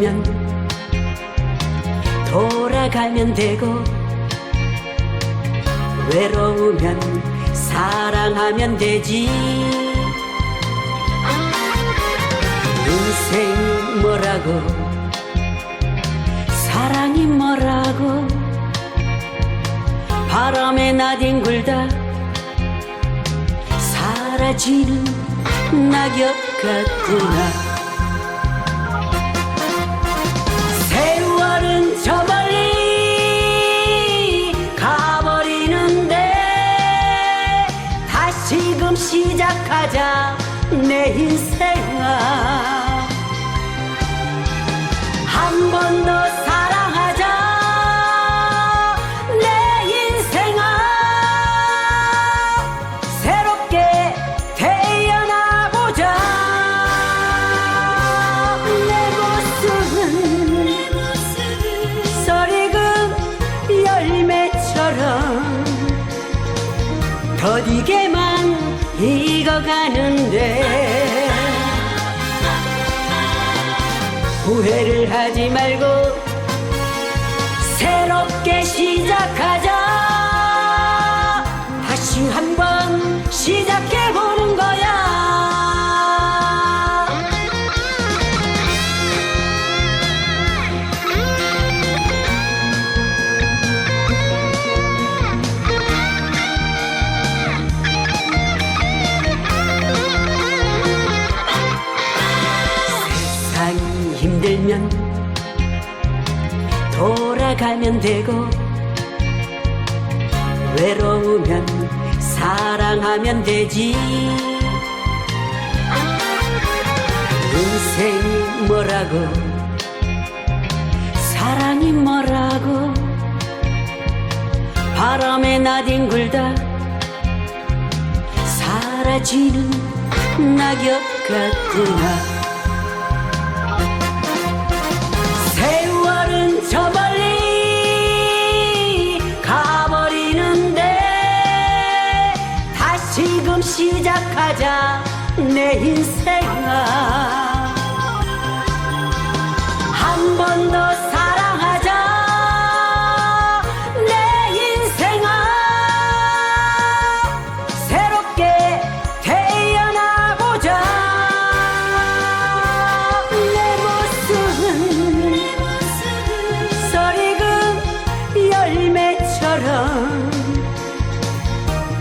힘들면 돌아가면 되고 외로우면 사랑하면 되지. 인생 뭐라고 사랑이 뭐라고 바람에 나뒹굴다 사라지는 낙엽 같구나 시작하자 내 인생아. 한 번 더 사랑하자 내 인생아. 새롭게 태어나보자. 내 모습은 썰익은 열매처럼 더디게만 익어가는데 후회를 하지 말고 새롭게 시작하자 힘들면 돌아가면 되고 외로우면 사랑하면 되지. 인생이 뭐라고 사랑이 뭐라고 바람에 나뒹 굴다 사라지는 낙엽 같구나 시작하자 내 인생아 한 번 더 사랑하자 내 인생아 새롭게 태어나보자. 내 모습은 썰익은 열매처럼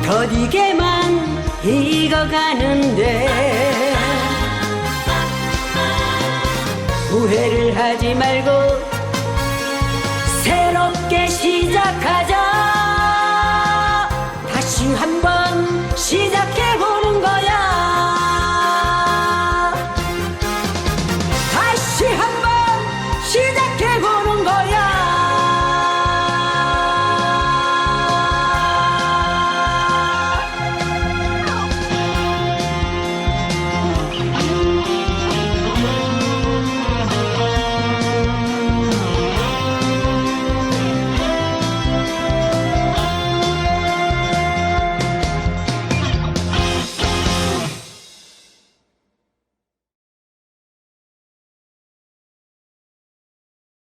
더디게만 익어가는데 후회를 하지 말고 새롭게 시작하자